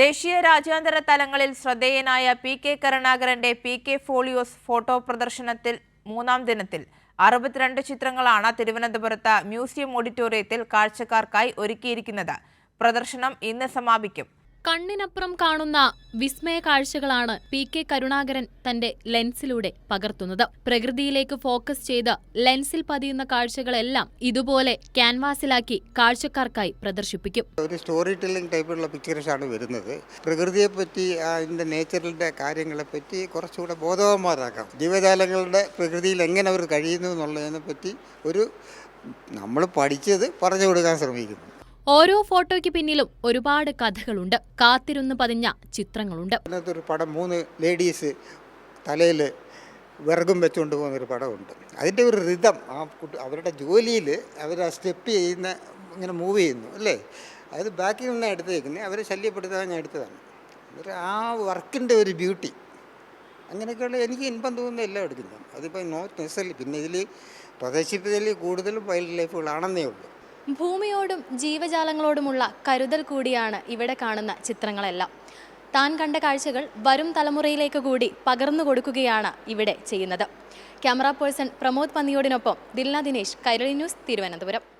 ദേശീയ രാജ്യാന്തര തലങ്ങളിൽ ശ്രദ്ധേയനായ പി കെ കരുണാകരന്റെ പി കെ ഫോളിയോസ് ഫോട്ടോ പ്രദർശനത്തിൽ മൂന്നാം ദിനത്തിൽ അറുപത്തിരണ്ട് ചിത്രങ്ങളാണ് തിരുവനന്തപുരത്ത് മ്യൂസിയം ഓഡിറ്റോറിയത്തിൽ കാഴ്ചക്കാർക്കായി ഒരുക്കിയിരിക്കുന്നത്. പ്രദർശനം ഇന്ന് സമാപിക്കും. കണ്ണിനപ്പുറം കാണുന്ന വിസ്മയ കാഴ്ചകളാണ് പി കെ കരുണാകരൻ തന്റെ ലെൻസിലൂടെ പകർത്തുന്നത്. പ്രകൃതിയിലേക്ക് ഫോക്കസ് ചെയ്ത് ലെൻസിൽ പതിയുന്ന കാഴ്ചകളെല്ലാം ഇതുപോലെ ക്യാൻവാസിലാക്കി കാഴ്ചക്കാർക്കായി പ്രദർശിപ്പിക്കും. ഒരു സ്റ്റോറി ടെല്ലിംഗ് ടൈപ്പിലുള്ള ആണ് വരുന്നത്. പ്രകൃതിയെ പറ്റി അതിന്റെ നേച്ചറിന്റെ കാര്യങ്ങളെ പറ്റി കുറച്ചുകൂടെ ബോധവാന്മാരാക്കാം. ജീവജാലങ്ങളുടെ പ്രകൃതിയിൽ എങ്ങനെ അവർ കഴിയുന്നു എന്നുള്ളതിനെ പറ്റി ഒരു നമ്മൾ പഠിച്ചത് പറഞ്ഞു കൊടുക്കാൻ ശ്രമിക്കുന്നു. ഓരോ ഫോട്ടോയ്ക്ക് പിന്നിലും ഒരുപാട് കഥകളുണ്ട്. കാത്തിരുന്ന് പതിഞ്ഞ ചിത്രങ്ങളുണ്ട്. അതിനകത്തൊരു പടം മൂന്ന് ലേഡീസ് തലയിൽ വിറകും വെച്ചുകൊണ്ട് പോകുന്നൊരു പടമുണ്ട്. അതിന്റെ ഒരു റിതം ആ കുട്ടി അവരുടെ ജോലിയിൽ അവർ ആ സ്റ്റെപ്പ് ചെയ്യുന്ന ഇങ്ങനെ മൂവ് ചെയ്യുന്നു അല്ലേ? അത് ബാക്കി നിന്ന് എടുത്തേക്കുന്നത് അവരെ ശല്യപ്പെടുത്താൻ ഞാൻ എടുത്തതാണ്. ഒരു ആ വർക്കിന്റെ ഒരു ബ്യൂട്ടി അങ്ങനെയൊക്കെയുള്ള എനിക്ക് ഇൻപം തോന്നുന്ന എല്ലാം എടുക്കുന്നു അതിപ്പോൾ നോട്ട് നെസറി പിന്നെ ഇതിൽ പ്രദർശിപ്പിച്ചതിൽ കൂടുതലും വൈൽഡ് ലൈഫുകളാണെന്നേ ഉള്ളൂ. ഭൂമിയോടും ജീവജാലങ്ങളോടുമുള്ള കരുതൽ കൂടിയാണ് ഇവിടെ കാണുന്ന ചിത്രങ്ങളെല്ലാം. താൻ കണ്ട കാഴ്ചകൾ വരും തലമുറയിലേക്ക് കൂടി പകർന്നു കൊടുക്കുകയാണ് ഇവിടെ ചെയ്യുന്നത്. ക്യാമറ പേഴ്സൺ പ്രമോദ് പന്നിയോടിനൊപ്പം ദിൽന ദിനേശ് കൈരളി ന്യൂസ് തിരുവനന്തപുരം.